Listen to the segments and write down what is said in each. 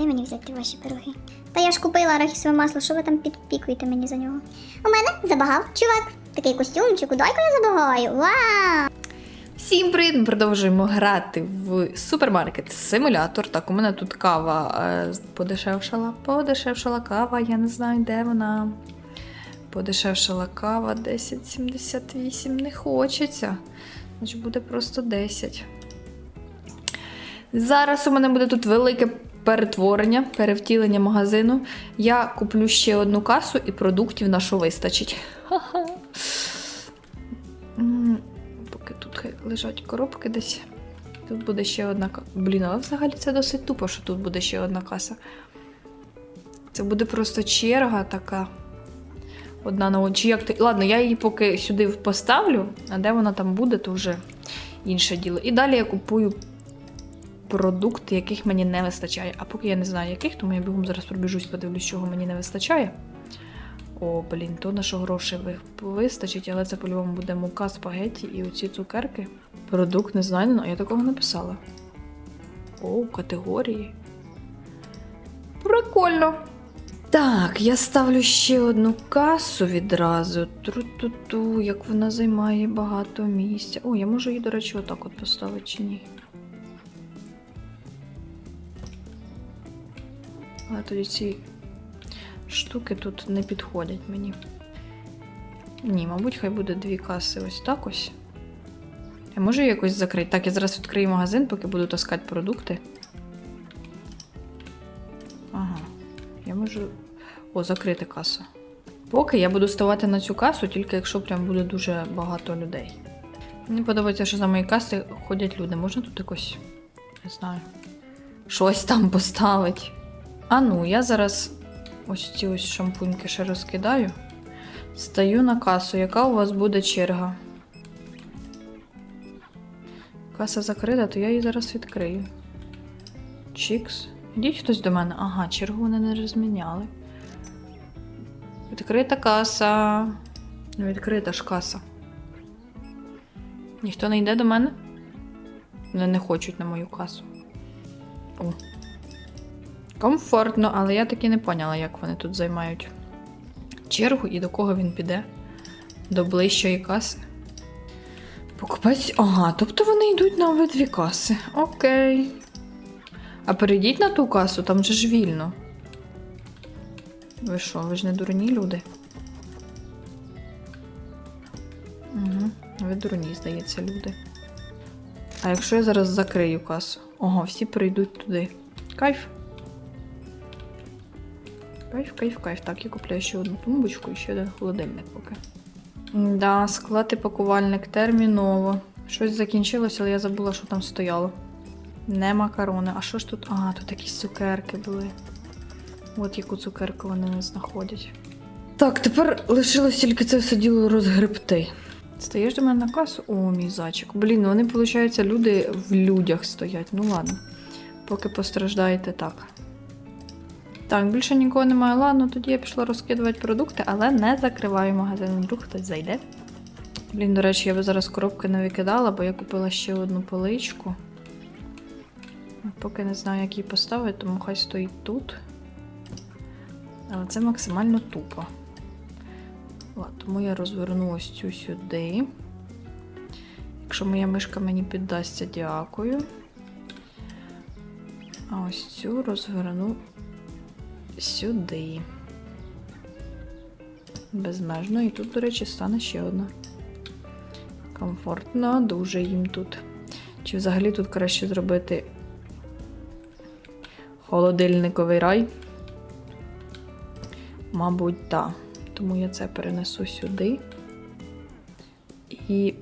Дай мені взяти ваші пироги. Та я ж купила арахісове масло, що ви там підпікуєте мені за нього? У мене забагав чувак. Такий костюмчик, дай-ка я забагаю. Вау! Всім привіт! Ми продовжуємо грати в супермаркет симулятор. Так, у мене тут кава е, подешевшала, подешевшала кава, я не знаю, де вона. Подешевшала кава 10,78 не хочеться. Значить буде просто 10. Зараз у мене буде тут велике перетворення, перевтілення магазину. Я куплю ще одну касу і продуктів на що вистачить. Поки тут лежать коробки десь. Тут буде ще одна каса. Блін, але взагалі це досить тупо, що тут буде ще одна каса. Це буде просто черга така. Одна на очі. Як ти... Ладно, я її поки сюди поставлю, а де вона там буде, то вже інше діло. І далі я купую продукти, яких мені не вистачає. А поки я не знаю, яких, тому я бігом зараз пробіжусь, подивлюсь, чого мені не вистачає. О, блін, то на що грошей вистачить, але це по-любому буде мука, спагетті і оці цукерки. Продукт не знайдено, а я такого не писала. О, категорії. Прикольно. Так, я ставлю ще одну касу відразу. Тру-ту-ту, як вона займає багато місця. О, я можу її, до речі, отак от поставити чи ні. Але тоді ці штуки тут не підходять мені. Ні, мабуть, хай буде дві каси ось так ось. Я можу якось закрити? Так, я зараз відкрию магазин, поки буду таскати продукти. Ага. Я можу. О, закрити касу. Поки я буду ставати на цю касу, тільки якщо прям буде дуже багато людей. Мені подобається, що за мої каси ходять люди. Можна тут якось, не знаю, щось там поставити. А ну, я зараз ось ці ось шампуньки ще розкидаю. Стаю на касу. Яка у вас буде черга? Каса закрита, то я її зараз відкрию. Чікс. Ідіть хтось до мене. Ага, чергу вони не розміняли. Відкрита каса. Відкрита ж каса. Ніхто не йде до мене? Вони не хочуть на мою касу. О. Комфортно, але я таки не поняла, як вони тут займають чергу і до кого він піде. До ближчої каси. Покупець. Ага, тобто вони йдуть на обидві каси. Окей. А перейдіть на ту касу, там же ж вільно. Ви що, ви ж не дурні люди? Угу. Ви дурні, здається, люди. А якщо я зараз закрию касу? Ого, всі прийдуть туди. Кайф. Кайф, кайф, кайф. Так, я купляю ще одну тумбочку і ще один холодильник поки. Да, склад і пакувальник терміново. Щось закінчилося, але я забула, що там стояло. Не макарони. А що ж тут? А, тут якісь цукерки були. От яку цукерку вони не знаходять. Так, тепер лишилось тільки це все діло розгребти. Стаєш до мене на касу? О, мій зайчик. Блін, ну вони, виходить, люди в людях стоять. Ну ладно. Поки постраждаєте так. Так, більше нікого немає. Ладно, тоді я пішла розкидувати продукти, але не закриваю магазин. Вдруг хтось зайде. Блін, до речі, я би зараз коробки не викидала, бо я купила ще одну поличку. Поки не знаю, як її поставити, тому хай стоїть тут. Але це максимально тупо. Ладно, тому я розверну ось цю сюди. Якщо моя мишка мені піддасться, дякую. А ось цю розверну сюди. Безмежно. І тут, до речі, стане ще одна. Комфортно, дуже їм тут. Чи взагалі тут краще зробити холодильниковий рай? Мабуть, так. Тому я це перенесу сюди. І.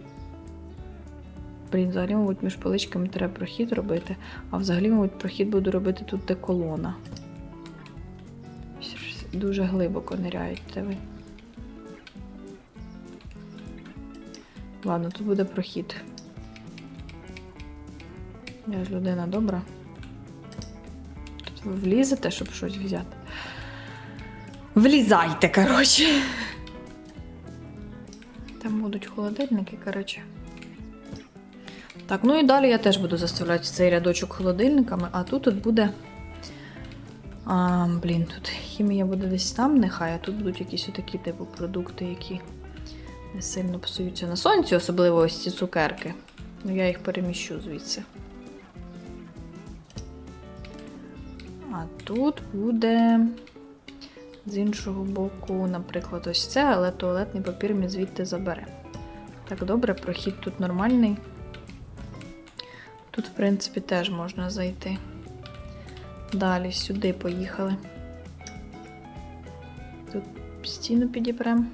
Блін, взагалі, мабуть, між поличками треба прохід робити. А взагалі, мабуть, прохід буду робити тут, де колона. Дуже глибоко ниряєте ви. Ладно, тут буде прохід. Я ж людина добра. Тут ви влізете, щоб щось взяти. Влізайте, коротше. Там будуть холодильники, коротше. Так, ну і далі я теж буду заставляти цей рядочок холодильниками, а тут от буде А, блін, тут хімія буде десь там, нехай, а тут будуть якісь отакі типу продукти, які не сильно псуються на сонці, особливо ось ці цукерки. Ну, я їх переміщу звідси. А тут буде з іншого боку, наприклад, ось це, але туалетний папір мені звідти забере. Так, добре, прохід тут нормальний. Тут, в принципі, теж можна зайти. Далі сюди поїхали. Тут стіну підіпрем.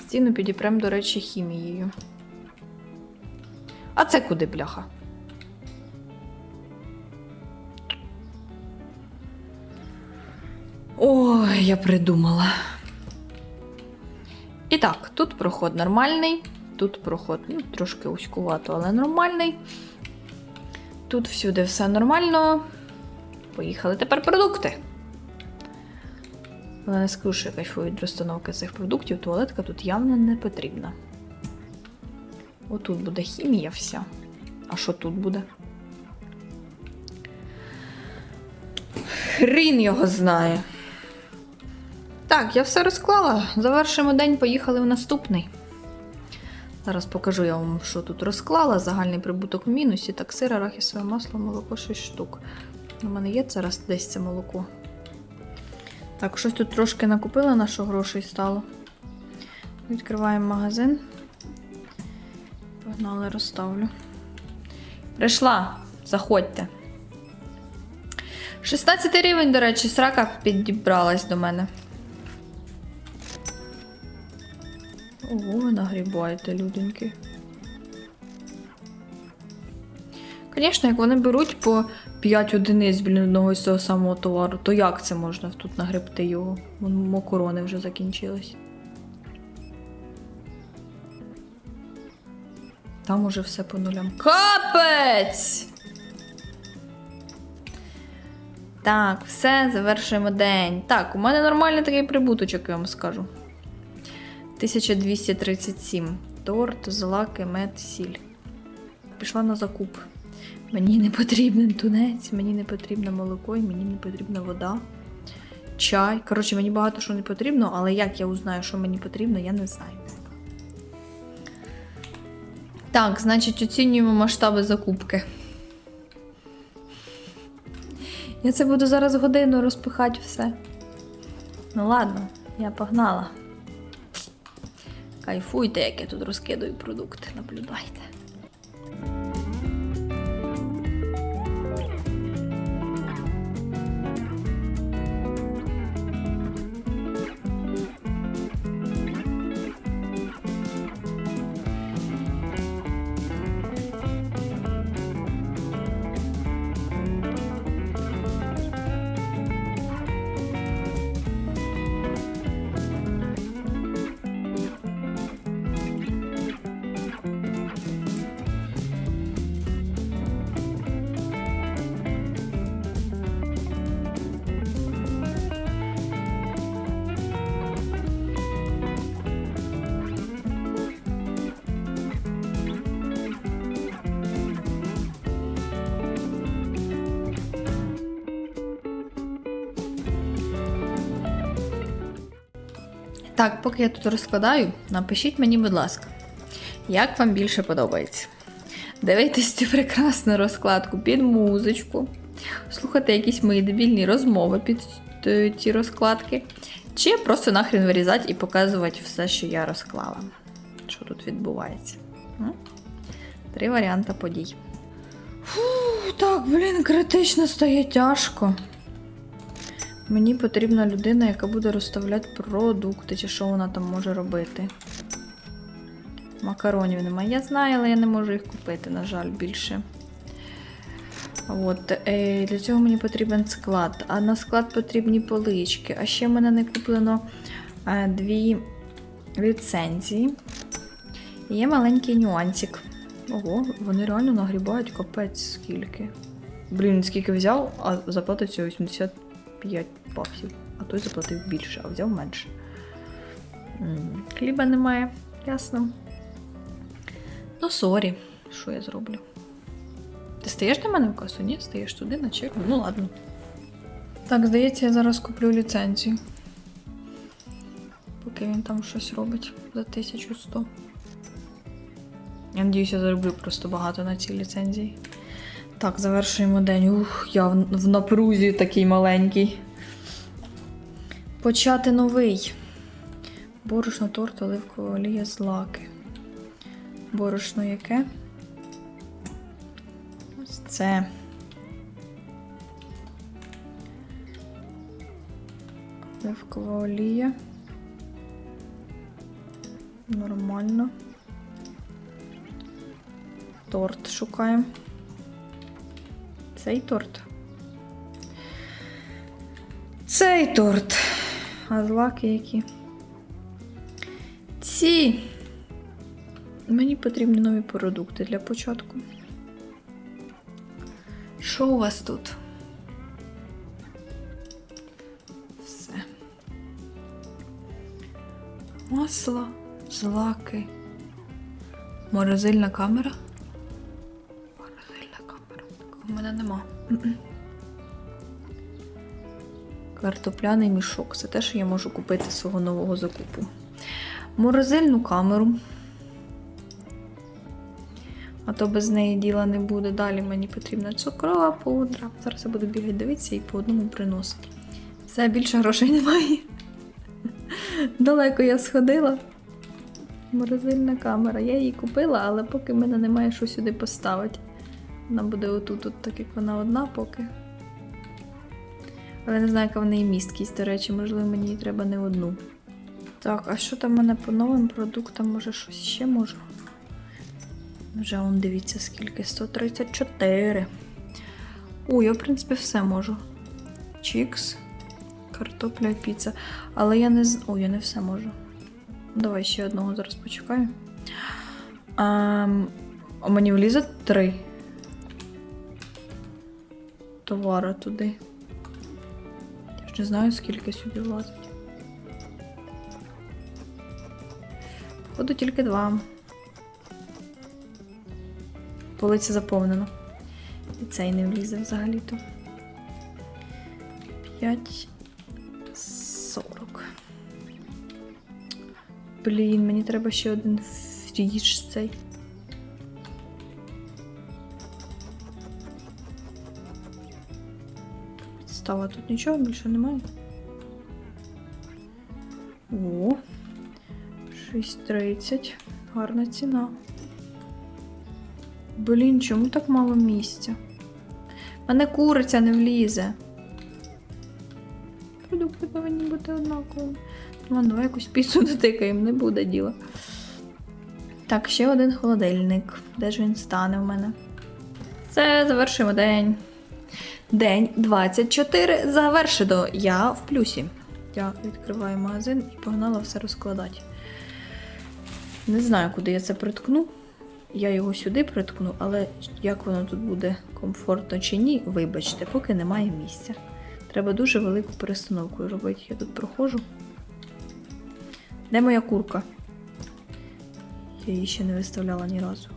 Стіну підіпрем, до речі, хімією. А це куди, бляха? Ой, я придумала. І так, тут проход нормальний, тут проход ну, трошки узькувато, але нормальний. Тут всюди все нормально. Поїхали тепер продукти. Але не скажу, що я кайфую від розстановки цих продуктів, туалетка тут явно не потрібна. Отут буде хімія вся. А що тут буде? Хрін його знає. Так, я все розклала. Завершимо день, поїхали в наступний. Зараз покажу я вам, що тут розклала. Загальний прибуток в мінусі. Так, сир, арахісове масло, молоко 6 штук. У мене є зараз десь це молоко. Так, щось тут трошки накупила, на що грошей стало. Відкриваємо магазин. Погнали, розставлю. Прийшла, заходьте. 16 рівень, до речі, срака підібралась до мене. Ого, ви нагрібаєте, люденьки. Звісно, як вони беруть по 5 одиниць біля одного і того самого товару, то як це можна тут нагребти його? Вон макарони вже закінчились. Там уже все по нулям. Капець! Так, все, завершуємо день. Так, у мене нормальний такий прибуточок, я вам скажу. 1237. Торт, злаки, мед, сіль. Пішла на закуп. Мені не потрібен тунець, мені не потрібно молоко, і мені не потрібна вода. Чай. Коротше, мені багато що не потрібно, але як я узнаю, що мені потрібно, я не знаю. Так, значить, оцінюємо масштаби закупки. Я це буду зараз годину розпихати все. Ну ладно, я погнала. Кайфуйте, як я тут розкидаю продукти, наблюдайте. Так, поки я тут розкладаю, напишіть мені, будь ласка, як вам більше подобається. Дивитись цю прекрасну розкладку під музичку, слухати якісь мої дебільні розмови під е, ті розкладки, чи просто нахрен вирізати і показувати все, що я розклала. Що тут відбувається. Три варіанти подій. Фу, так, блін, критично стає тяжко. Мені потрібна людина, яка буде розставляти продукти, чи що вона там може робити. Макаронів немає. Я знаю, але я не можу їх купити, на жаль, більше. От, е, Для цього мені потрібен склад. А на склад потрібні полички. А ще в мене не куплено е, дві ліцензії. Є маленький нюансик. Ого, вони реально нагрібають капець скільки. Блін, скільки взяв, а заплатив 80 5 баксів, а той заплатив більше, а взяв менше. Хліба немає, ясно. Ну, сорі, що я зроблю? Ти стаєш на мене в касу? Ні, стаєш туди на чергу. Ну ладно. Так, здається, я зараз куплю ліцензію. Поки він там щось робить за 1100. Я надіюся, зароблю просто багато на цій ліцензії. Так, завершуємо день. Ух, я в, напрузі такий маленький. Почати новий. Борошно, торт, оливкова олія, злаки. Борошно яке? Ось це. Оливкова олія. Нормально. Торт шукаємо. Цей торт. Цей торт. А злаки які? Ці. Мені потрібні нові продукти для початку. Що у вас тут? Все. Масло, злаки. Морозильна камера. Картопляний мішок. Це те, що я можу купити з свого нового закупу. Морозильну камеру. А то без неї діла не буде. Далі мені потрібна цукрова пудра. Зараз я буду бігати дивитися і по одному приносити. Все, більше грошей немає. Далеко я сходила. Морозильна камера. Я її купила, але поки в мене немає що сюди поставити. Вона буде отут, от так як вона одна поки. Але не знаю, яка в неї місткість, до речі, можливо, мені її треба не одну. Так, а що там в мене по новим продуктам? Може щось ще можу? Вже он дивіться, скільки 134. О, я, в принципі, все можу. Чікс, картопля і піца. Але я не. О, я не все можу. Давай ще одного зараз почекаю. А, а мені влізе три товара туди. Я ж не знаю, скільки сюди влазить. Походу тільки два. Полиця заповнена. І цей не влізе взагалі-то. 5 40. Блін, мені треба ще один фріж цей. Става тут нічого більше немає. О, 6.30. Гарна ціна. Блін, чому так мало місця? Мене куриця не влізе. Продукти повинні бути однакові. Ну, давай якусь піцу дотикаємо, не буде діла. Так, ще один холодильник. Де ж він стане в мене? Це завершимо день. День 24 завершено. Я в плюсі. Я відкриваю магазин і погнала все розкладати. Не знаю, куди я це приткну. Я його сюди приткну, але як воно тут буде комфортно чи ні, вибачте, поки немає місця. Треба дуже велику перестановку робити. Я тут проходжу. Де моя курка? Я її ще не виставляла ні разу.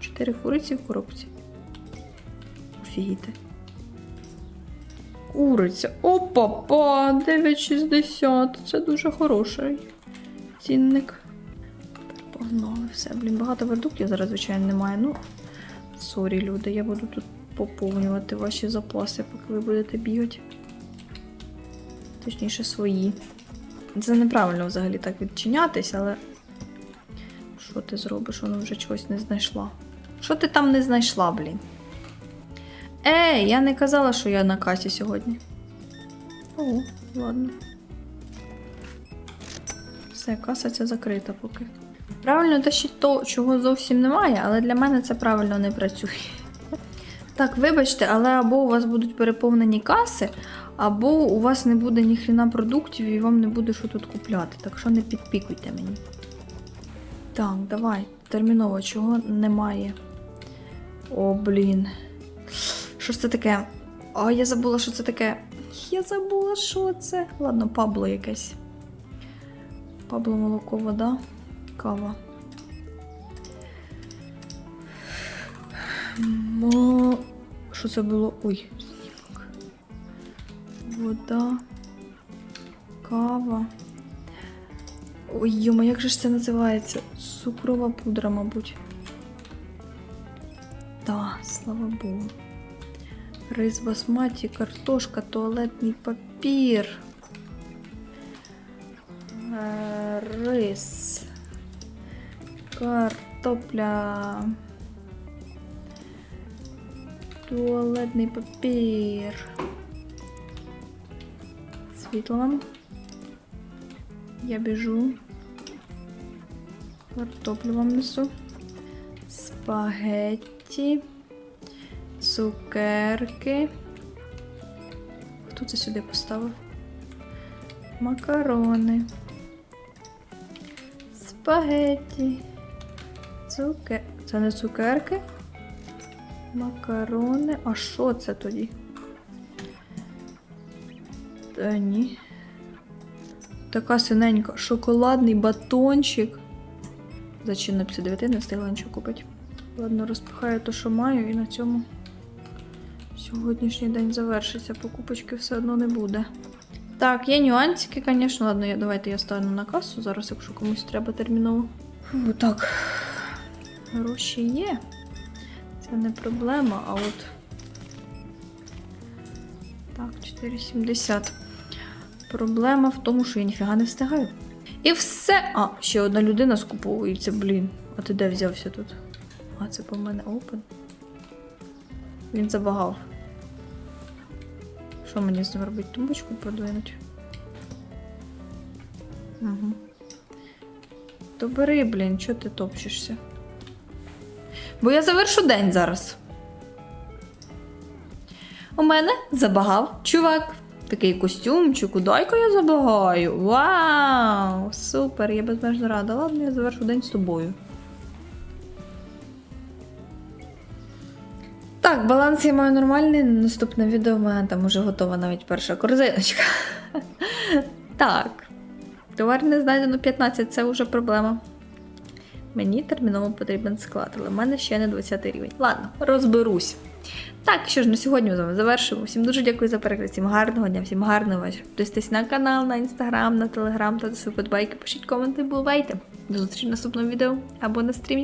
Чотири куриці в коробці. Офігіти. Куриця. Опа-па! 9,60. Це дуже хороший цінник. Погнали, все. Блін, багато продуктів зараз, звичайно, немає. Ну, сорі, люди, я буду тут поповнювати ваші запаси, поки ви будете бігати. Точніше, свої. Це неправильно взагалі так відчинятись, але. Що ти зробиш? Воно вже чогось не знайшла. Що ти там не знайшла, блін? Ей, я не казала, що я на касі сьогодні. О, ладно. Все, каса ця закрита поки. Правильно тащить то, чого зовсім немає, але для мене це правильно не працює. Так, вибачте, але або у вас будуть переповнені каси, або у вас не буде ніхрена продуктів і вам не буде що тут купляти. Так що не підпікуйте мені. Так, давай, терміново, чого немає. О, блін. Що це таке? А, я забула, що це таке. Я забула, що це. Ладно, Пабло якесь. Пабло молоко, вода, кава. Мо... Що це було? Ой, вода, кава. Ой, йома, як же ж це називається? Цукрова пудра, мабуть. Та, слава Богу. Рис басматі, картошка, туалетний папір. Е, Рис. Картопля. Туалетний папір. Світло. Я біжу. Картоплю вам несу. Спагетті. Цукерки. Хто це сюди поставив? Макарони. Спагетті. Цукер... Це не цукерки. Макарони. А що це тоді? Та ні. Така синенька. Шоколадний батончик. За чинно 59 не встигла нічого купити. Ладно, розпихаю те, що маю, і на цьому сьогоднішній день завершиться. Покупочки все одно не буде. Так, є нюансики, звісно. Ладно, я, давайте я стану на касу зараз, якщо комусь треба терміново. Фу, так. Гроші є. Це не проблема, а от. Так, 4,70. Проблема в тому, що я ніфіга не встигаю. І все. А, ще одна людина скуповується, блін. А ти де взявся тут? А, це по мене open. Він забагав. Що мені з ним робити? Тумбочку продвинуть? Угу. То бери, блін, чого ти топчешся? Бо я завершу день зараз. У мене забагав чувак. Такий костюмчик, дай-ка я забагаю. Вау! Супер! Я безмежно рада. Ладно, я завершу день з тобою. Так, баланс я маю нормальний. Наступне відео в мене там уже готова навіть перша корзиночка. Так. Товар не знайдено 15, це вже проблема. Мені терміново потрібен склад, але в мене ще не 20 рівень. Ладно, розберусь. Так, що ж на сьогодні ми з вами завершимо. Всім дуже дякую за перегляд, всім гарного дня, всім гарного вечора. Підписуйтесь на канал, на інстаграм, на телеграм та свої подбайки. Пишіть коменти, бувайте. До зустрічі в наступному відео або на стрімі.